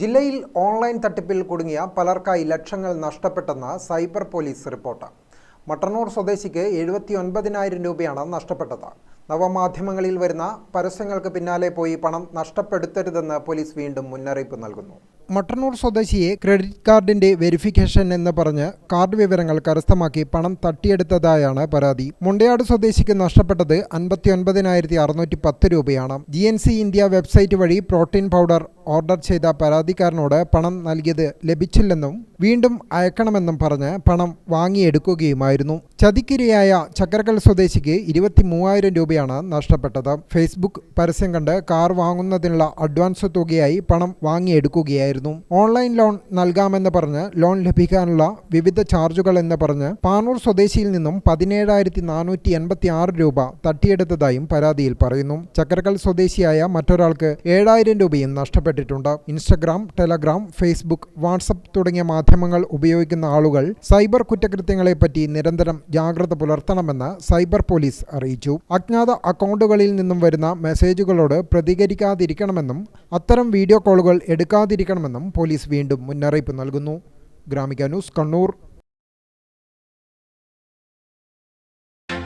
ജില്ലയിൽ ഓൺലൈൻ തട്ടിപ്പിൽ കുടുങ്ങിയ പലർക്കായി ലക്ഷങ്ങൾ നഷ്ടപ്പെട്ടെന്ന് സൈബർ പോലീസ് റിപ്പോർട്ട്. മട്ടന്നൂർ സ്വദേശിക്ക് എഴുപത്തി ഒൻപതിനായിരം രൂപയാണ് നഷ്ടപ്പെട്ടത്. നവമാധ്യമങ്ങളിൽ വരുന്ന പരസ്യങ്ങൾക്ക് പിന്നാലെ പോയി പണം നഷ്ടപ്പെടുത്തരുതെന്ന് പോലീസ് വീണ്ടും മുന്നറിയിപ്പ് നൽകുന്നു. മട്ടന്നൂർ സ്വദേശിയെ ക്രെഡിറ്റ് കാർഡിന്റെ വെരിഫിക്കേഷൻ എന്ന് പറഞ്ഞ് കാർഡ് വിവരങ്ങൾ കരസ്ഥമാക്കി പണം തട്ടിയെടുത്തതായാണ് പരാതി. മുണ്ടയാട് സ്വദേശിക്ക് നഷ്ടപ്പെട്ടത് അൻപത്തി ഒൻപതിനായിരത്തി അറുന്നൂറ്റി പത്ത് രൂപയാണ്. G N C India website വഴി പ്രോട്ടീൻ പൗഡർ ഓർഡർ ചെയ്ത പരാതിക്കാരനോട് പണം നൽകിയത് ലഭിച്ചില്ലെന്നും വീണ്ടും അയക്കണമെന്നും പറഞ്ഞ് പണം വാങ്ങിയെടുക്കുകയുമായിരുന്നു. ചതിക്കിരയായ ചക്കരക്കൽ സ്വദേശിക്ക് ഇരുപത്തി മൂവായിരം രൂപയാണ് നഷ്ടപ്പെട്ടത്. ഫേസ്ബുക്ക് പരസ്യം കണ്ട് കാർ വാങ്ങുന്നതിനുള്ള അഡ്വാൻസ് തുകയായി പണം വാങ്ങിയെടുക്കുകയായിരുന്നു. ഓൺലൈൻ ലോൺ നൽകാമെന്ന് പറഞ്ഞ് ലോൺ ലഭിക്കാനുള്ള വിവിധ ചാർജുകൾ എന്ന് പറഞ്ഞ് പാനൂർ സ്വദേശിയിൽ നിന്നും പതിനേഴായിരത്തി നാനൂറ്റി എൺപത്തി ആറ് രൂപ തട്ടിയെടുത്തതായും പരാതിയിൽ പറയുന്നു. ചക്കരക്കൽ സ്വദേശിയായ മറ്റൊരാൾക്ക് ഏഴായിരം രൂപയും നഷ്ടപ്പെട്ടിട്ടുണ്ട് ഇൻസ്റ്റഗ്രാം ടെലഗ്രാം ഫേസ്ബുക്ക് വാട്സപ്പ് തുടങ്ങിയ മാധ്യമങ്ങൾ ഉപയോഗിക്കുന്ന ആളുകൾ സൈബർ കുറ്റകൃത്യങ്ങളെപ്പറ്റി നിരന്തരം ജാഗ്രത പുലർത്തണമെന്ന് സൈബർ പോലീസ് അറിയിച്ചു. അജ്ഞാത അക്കൗണ്ടുകളിൽ നിന്നും വരുന്ന മെസ്സേജുകളോട് പ്രതികരിക്കാതിരിക്കണമെന്നും അത്തരം വീഡിയോ കോളുകൾ എടുക്കാതിരിക്കണമെന്നും പോലീസ് വീണ്ടും മുന്നറിയിപ്പ് നൽകുന്നു. Gramika news Kannur.